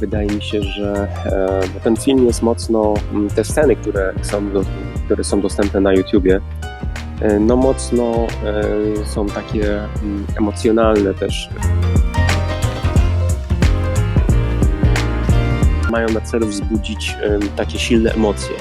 wydaje mi się, że e, ten film jest mocno, te sceny, które są, do, które są dostępne na YouTubie, e, no mocno e, są takie emocjonalne też. Mają na celu wzbudzić takie silne emocje.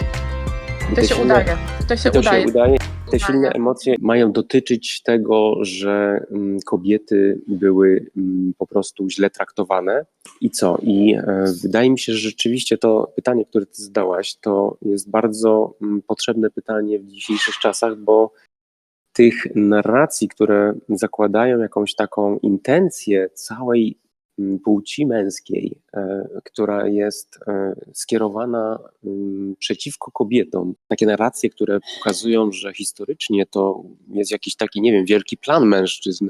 I To się silne- udaje. To się to udaje. się udaje. Te Udaje. silne emocje mają dotyczyć tego, że mm, kobiety były mm, po prostu źle traktowane. I co? I e, wydaje mi się, że rzeczywiście to pytanie, które ty zadałaś, to jest bardzo mm, potrzebne pytanie w dzisiejszych czasach, bo tych narracji, które zakładają jakąś taką intencję całej płci męskiej, e, która jest e, skierowana mm, przeciwko kobietom. Takie narracje, które pokazują, że historycznie to jest jakiś taki, nie wiem, wielki plan mężczyzn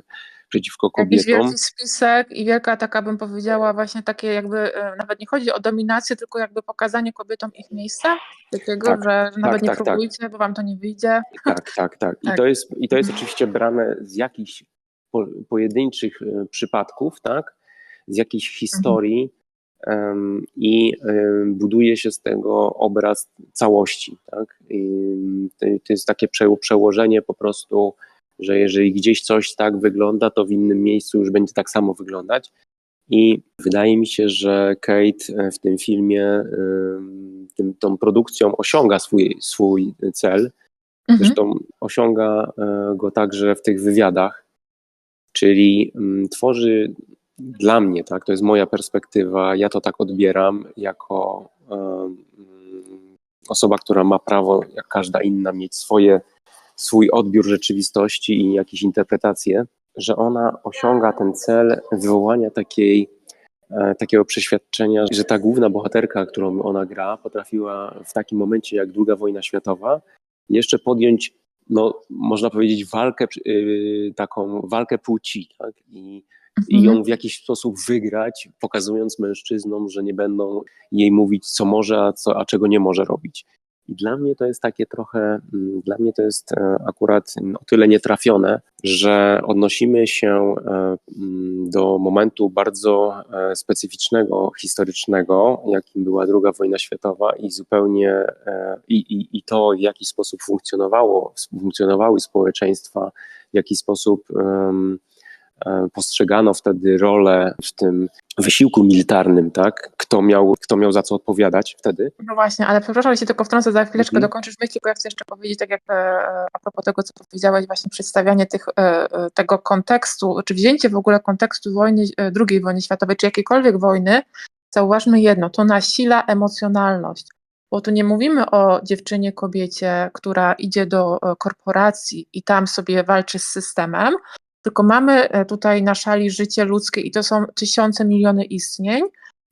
przeciwko Jakiś kobietom. wielki spisek i wielka taka bym powiedziała właśnie takie jakby, e, nawet nie chodzi o dominację, tylko jakby pokazanie kobietom ich miejsca, takiego, Tak, że, że nawet nie tak, tak. próbujcie, bo wam to nie wyjdzie. Tak, tak, tak. I Tak. to jest, i to jest oczywiście brane z jakichś po, pojedynczych przypadków, tak? Z jakiejś historii em, i buduje się z tego obraz całości, tak? To, jest takie prze, przełożenie po prostu, że jeżeli gdzieś coś tak wygląda, to w innym miejscu już będzie tak samo wyglądać. I wydaje mi się, że Kate e, w tym filmie tym, tą produkcją osiąga swój, swój cel. Mhm. Zresztą osiąga e, go także w tych wywiadach, czyli mm, tworzy dla mnie, tak, to jest moja perspektywa, ja to tak odbieram jako e, osoba, która ma prawo, jak każda inna, mieć swoje, swój odbiór rzeczywistości i jakieś interpretacje, że ona osiąga ten cel wywołania takiej, e, takiego przeświadczenia, że ta główna bohaterka, którą ona gra, potrafiła w takim momencie jak II wojna światowa jeszcze podjąć, no, można powiedzieć, walkę, yy, taką walkę płci, tak? I, i Mhm. ją w jakiś sposób wygrać, pokazując mężczyznom, że nie będą jej mówić, co może, a, co, a czego nie może robić. I dla mnie to jest takie trochę, mm, dla mnie to jest e, akurat o tyle nietrafione, że odnosimy się e, mm, do momentu bardzo e, specyficznego, historycznego, jakim była II wojna światowa i zupełnie i, i, i to, w jaki sposób funkcjonowało, funkcjonowały społeczeństwa, w jaki sposób e, postrzegano wtedy rolę w tym wysiłku militarnym, tak? Kto miał, kto miał za co odpowiadać wtedy? No właśnie, ale przepraszam, się tylko wtrącę, za chwileczkę Mhm. dokończysz myśl, tylko ja chcę jeszcze powiedzieć, tak jak e, a propos tego, co powiedziałeś, właśnie przedstawianie tych, e, e, tego kontekstu, czy wzięcie w ogóle kontekstu wojny, e, II wojny światowej, czy jakiejkolwiek wojny, zauważmy jedno, to nasila emocjonalność. Bo tu nie mówimy o dziewczynie, kobiecie, która idzie do e, korporacji i tam sobie walczy z systemem, tylko mamy e, tutaj na szali życie ludzkie i to są tysiące, miliony istnień,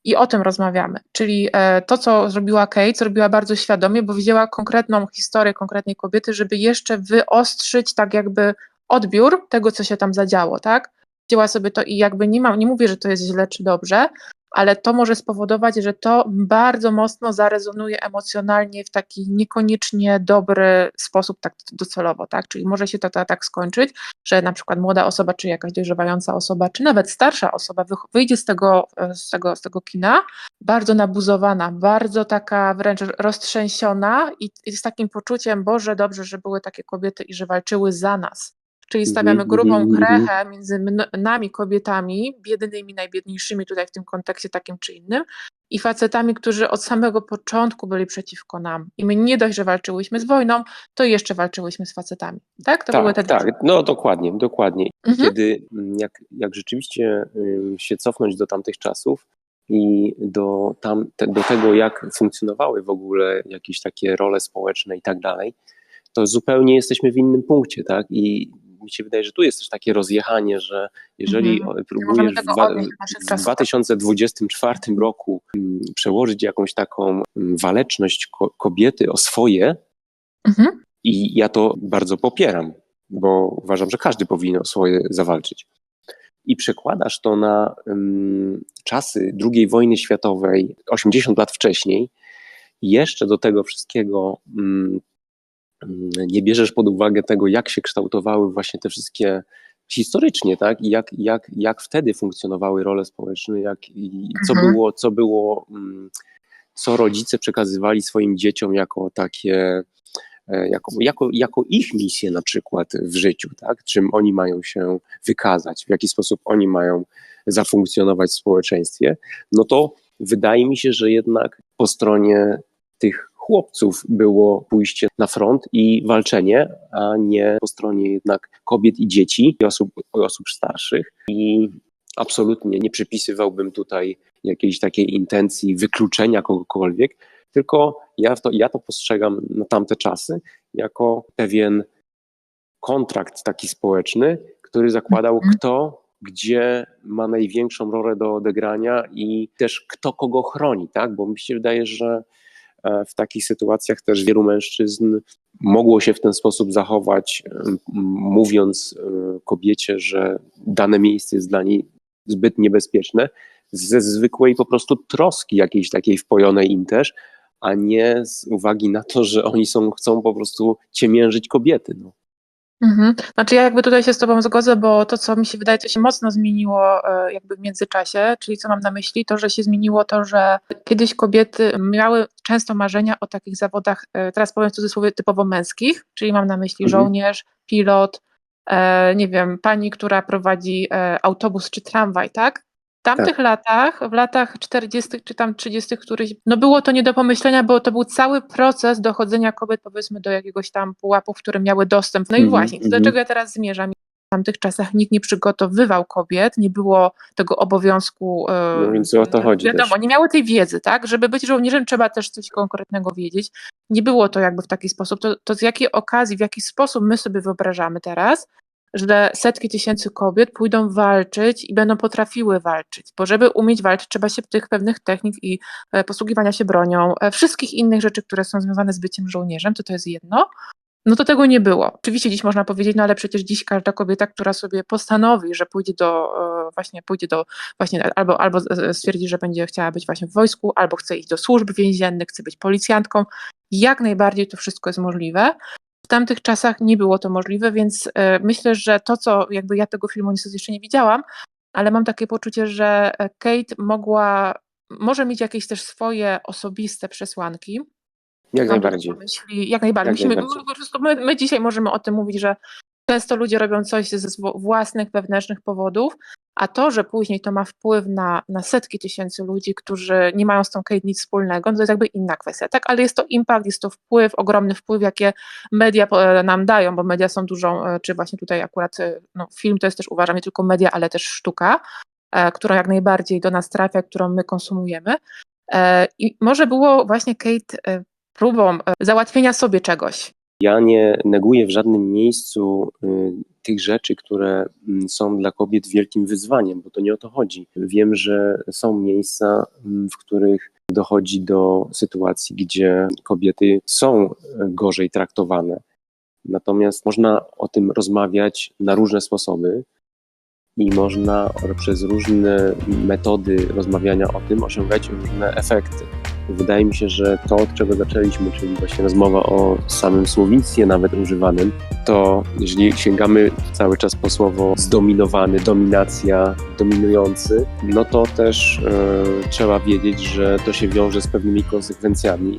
i o tym rozmawiamy. Czyli e, to, co zrobiła Kate, zrobiła bardzo świadomie, bo wzięła konkretną historię konkretnej kobiety, żeby jeszcze wyostrzyć tak jakby odbiór tego, co się tam zadziało, tak? Wzięła sobie to i jakby nie nie mówię, że to jest źle czy dobrze, ale to może spowodować, że to bardzo mocno zarezonuje emocjonalnie w taki niekoniecznie dobry sposób, tak docelowo, tak? Czyli może się to ta- tak skończyć, że na przykład młoda osoba, czy jakaś dojrzewająca osoba, czy nawet starsza osoba wyjdzie z tego, e, z tego, z tego kina bardzo nabuzowana, bardzo taka wręcz roztrzęsiona i, i z takim poczuciem, Boże, dobrze, że były takie kobiety i że walczyły za nas. Czyli Mhm, stawiamy grubą mhm, mhm. krechę między nami, kobietami, biednymi, najbiedniejszymi tutaj w tym kontekście takim czy innym, i facetami, którzy od samego początku byli przeciwko nam. I my nie dość, że walczyłyśmy z wojną, to jeszcze walczyłyśmy z facetami. Tak? To były te tak, tak, no dokładnie, dokładnie. Mhm. Kiedy mm, jak, jak rzeczywiście ym, się cofnąć do tamtych czasów i do, tam, te, do tego, jak funkcjonowały w ogóle jakieś takie role społeczne i tak dalej, to zupełnie jesteśmy w innym punkcie, tak? I mi się wydaje, że tu jest też takie rozjechanie, że jeżeli Mhm. o- możemy próbujesz w, dwa, w czasów. 2024 roku przełożyć jakąś taką ym, waleczność ko- kobiety o swoje, Mhm. i ja to bardzo popieram, bo uważam, że każdy powinien o swoje zawalczyć. I przekładasz to na ym, czasy II wojny światowej, 80 lat wcześniej, jeszcze do tego wszystkiego ym, nie bierzesz pod uwagę tego, jak się kształtowały właśnie te wszystkie historycznie, tak? I jak, jak, jak wtedy funkcjonowały role społeczne, jak, i co Mhm. było, co było, mm, co rodzice przekazywali swoim dzieciom jako takie, e, jako, jako, jako ich misję na przykład w życiu, tak? Czym oni mają się wykazać, w jaki sposób oni mają zafunkcjonować w społeczeństwie, no to wydaje mi się, że jednak po stronie tych chłopców było pójście na front i walczenie, a nie po stronie jednak kobiet i dzieci i osób, osób starszych. I absolutnie nie przypisywałbym tutaj jakiejś takiej intencji wykluczenia kogokolwiek, tylko ja to, ja to postrzegam na tamte czasy jako pewien kontrakt taki społeczny, który zakładał, Mhm. kto gdzie ma największą rolę do odegrania i też kto kogo chroni, tak? Bo mi się wydaje, że w takich sytuacjach też wielu mężczyzn mogło się w ten sposób zachować, m, mówiąc e, kobiecie, że dane miejsce jest dla niej zbyt niebezpieczne, ze zwykłej po prostu troski jakiejś takiej wpojonej im też, a nie z uwagi na to, że oni są, chcą po prostu ciemiężyć kobiety. No. Mhm. Znaczy ja jakby tutaj się z Tobą zgodzę, bo to, co mi się wydaje, to się mocno zmieniło e, jakby w międzyczasie, czyli co mam na myśli, to, że się zmieniło to, że kiedyś kobiety miały często marzenia o takich zawodach, e, teraz powiem w cudzysłowie, typowo męskich, czyli mam na myśli Mhm. żołnierz, pilot, e, nie wiem, pani, która prowadzi autobus czy tramwaj, tak? W tamtych latach, w latach 40. czy tam 30. któryś, no było to nie do pomyślenia, bo to był cały proces dochodzenia kobiet powiedzmy do jakiegoś tam pułapu, w którym miały dostęp. No i Mhm, właśnie, do mhm. czego ja teraz zmierzam? W tamtych czasach nikt nie przygotowywał kobiet, nie było tego obowiązku. e, No więc o to chodzi Wiadomo, też. nie miały tej wiedzy, tak? Żeby być żołnierzem, trzeba też coś konkretnego wiedzieć. Nie było to jakby w taki sposób. To, to z jakiej okazji, w jaki sposób my sobie wyobrażamy teraz, że setki tysięcy kobiet pójdą walczyć i będą potrafiły walczyć, bo żeby umieć walczyć, trzeba się tych pewnych technik i e, posługiwania się bronią, e, wszystkich innych rzeczy, które są związane z byciem żołnierzem, to to jest jedno. No to tego nie było. Oczywiście dziś można powiedzieć, no ale przecież dziś każda kobieta, która sobie postanowi, że pójdzie do e, właśnie pójdzie do właśnie albo, albo stwierdzi, że będzie chciała być właśnie w wojsku, albo chce iść do służb więziennych, chce być policjantką. Jak najbardziej to wszystko jest możliwe. W tamtych czasach nie było to możliwe, więc e, myślę, że to, co jakby ja tego filmu niestety jeszcze nie widziałam, ale mam takie poczucie, że e, Kate mogła, może mieć jakieś też swoje osobiste przesłanki. Jak Mam najbardziej. na myśli, jak najbardziej. Jak najbardziej. My, my dzisiaj możemy o tym mówić, że często ludzie robią coś ze własnych, wewnętrznych powodów, a to, że później to ma wpływ na, na setki tysięcy ludzi, którzy nie mają z tą Kate nic wspólnego, to jest jakby inna kwestia, tak? Ale jest to impact, jest to wpływ, ogromny wpływ, jakie media nam dają, bo media są dużą, e, czy właśnie tutaj akurat e, no, film to jest też uważam nie tylko media, ale też sztuka, e, która jak najbardziej do nas trafia, którą my konsumujemy. E, I może było właśnie Kate e, próbą załatwienia sobie czegoś. Ja nie neguję w żadnym miejscu y, tych rzeczy, które mm, są dla kobiet wielkim wyzwaniem, bo to nie o to chodzi. Wiem, że są miejsca, mm, w których dochodzi do sytuacji, gdzie kobiety są y, gorzej traktowane. Natomiast można o tym rozmawiać na różne sposoby i można przez różne metody rozmawiania o tym osiągać różne efekty. Wydaje mi się, że to, od czego zaczęliśmy, czyli właśnie rozmowa o samym słownictwie nawet używanym, to jeżeli sięgamy cały czas po słowo zdominowany, dominacja, dominujący, no to też e, trzeba wiedzieć, że to się wiąże z pewnymi konsekwencjami.